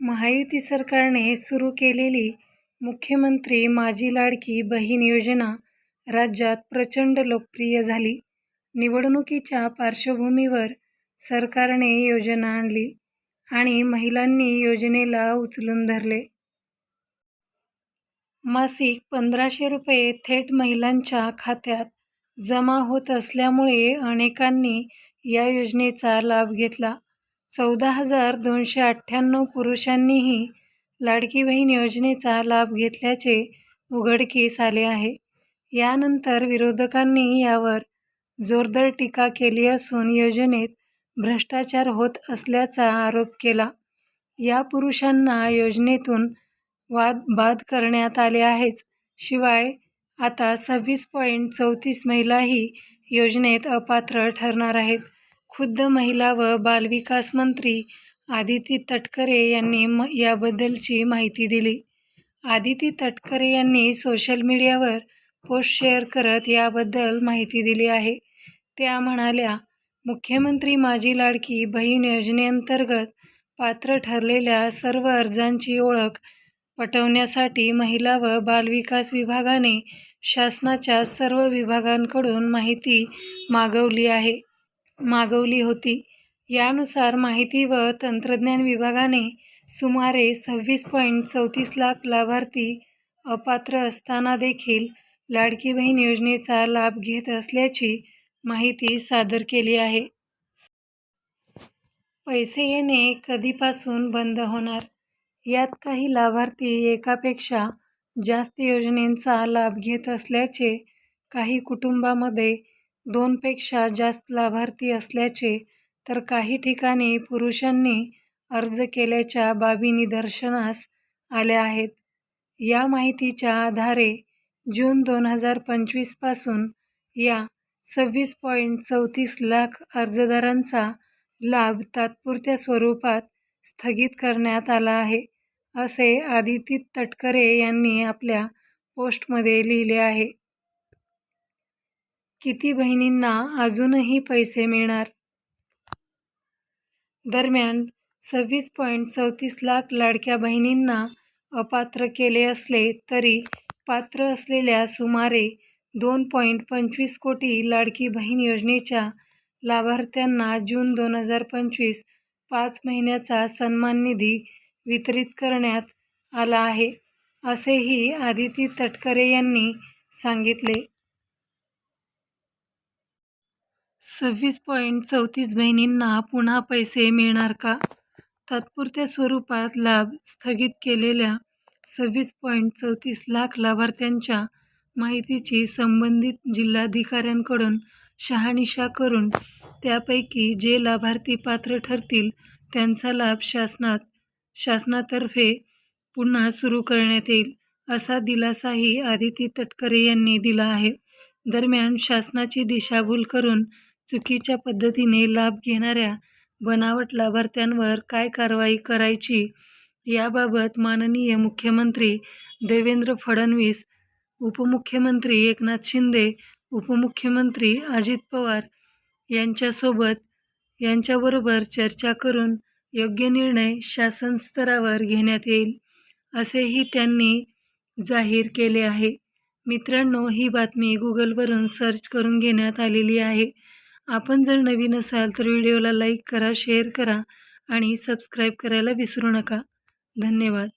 महायुती सरकारने सुरू केलेली मुख्यमंत्री माझी लाडकी बहीण योजना राज्यात प्रचंड लोकप्रिय झाली. निवडणुकीच्या पार्श्वभूमीवर सरकारने योजना आणली आणि महिलांनी योजनेला उचलून धरले. मासिक पंधराशे रुपये थेट महिलांच्या खात्यात जमा होत असल्यामुळे अनेकांनी या योजनेचा लाभ घेतला. चौदा हजार दोनशे अठ्ठ्याण्णव पुरुषांनीही लाडकी बहीण योजनेचा लाभ घेतल्याचे उघडकीस आले आहे. यानंतर विरोधकांनी यावर जोरदार टीका केली असून योजनेत भ्रष्टाचार होत असल्याचा आरोप केला. या पुरुषांना योजनेतून वाद बाद करण्यात आले आहेच. शिवाय आता सव्वीस पॉईंट चौतीस महिलाही योजनेत अपात्र ठरणार आहेत. खुद्द महिला व बालविकास मंत्री आदिती तटकरे यांनी म याबद्दलची माहिती दिली. आदिती तटकरे यांनी सोशल मीडियावर पोस्ट शेअर करत याबद्दल माहिती दिली आहे. त्या म्हणाल्या, मुख्यमंत्री माझी लाडकी बहीण योजनेअंतर्गत पात्र ठरलेल्या सर्व अर्जांची ओळख पटवण्यासाठी महिला व बालविकास विभागाने शासनाच्या सर्व विभागांकडून माहिती मागवली आहे मागवली होती. यानुसार माहिती व तंत्रज्ञान विभागाने सुमारे सव्वीस पॉईंट चौतीस लाख लाभार्थी अपात्र असताना देखील लाडकी बहीण योजनेचा लाभ घेत असल्याची माहिती सादर केली आहे. पैसे येणे कधीपासून बंद होणार? यात काही लाभार्थी एकापेक्षा जास्त योजनेचा लाभ घेत असल्याचे, काही कुटुंबामध्ये दोनपेक्षा जास्त लाभार्थी असल्याचे तर काही ठिकाणी पुरुषांनी अर्ज केल्याच्या बाबी निदर्शनास आल्या आहेत. या माहितीच्या आधारे जून दोन हजार पंचवीसपासून या सव्वीस पॉईंट चौतीस लाख अर्जदारांचा लाभ तात्पुरत्या स्वरूपात स्थगित करण्यात आला आहे, असे आदिती तटकरे यांनी आपल्या पोस्टमध्ये लिहिले आहे. किती बहिणींना अजूनही पैसे मिळणार? दरम्यान, सव्वीस पॉईंट चौतीस लाख लाडक्या बहिणींना अपात्र केले असले तरी पात्र असलेल्या सुमारे दोन पॉईंट पंचवीस कोटी लाडकी बहीण योजनेच्या लाभार्थ्यांना जून दोन हजार पंचवीस पाच महिन्याचा सन्मान निधी वितरित करण्यात आला आहे, असेही आदिती तटकरे यांनी सांगितले. सव्वीस पॉईंट चौतीस बहिणींना पुन्हा पैसे मिळणार का? तात्पुरत्या स्वरूपात लाभ स्थगित केलेल्या सव्वीस पॉईंट चौतीस लाख लाभार्थ्यांच्या माहितीची संबंधित जिल्हाधिकाऱ्यांकडून शहानिशा करून त्यापैकी जे लाभार्थी पात्र ठरतील त्यांचा लाभ शासनात शासनातर्फे पुन्हा सुरू करण्यात येईल, असा दिलासाही आदिती तटकरे यांनी दिला आहे. दरम्यान, शासनाची दिशाभूल करून चुकीच्या पद्धतीने लाभ घेणाऱ्या बनावट लाभार्थ्यांवर काय कारवाई करायची याबाबत माननीय मुख्यमंत्री देवेंद्र फडणवीस, उपमुख्यमंत्री एकनाथ शिंदे, उपमुख्यमंत्री अजित पवार यांच्यासोबत यांच्याबरोबर चर्चा करून योग्य निर्णय शासन स्तरावर घेण्यात येईल, असेही त्यांनी जाहीर केले आहे. मित्रांनो, ही बातमी गुगलवरून सर्च करून घेण्यात आलेली आहे. आपण जर नवीन असाल तर व्हिडिओला लाईक करा, शेअर करा आणि सबस्क्राईब करायला विसरू नका. धन्यवाद.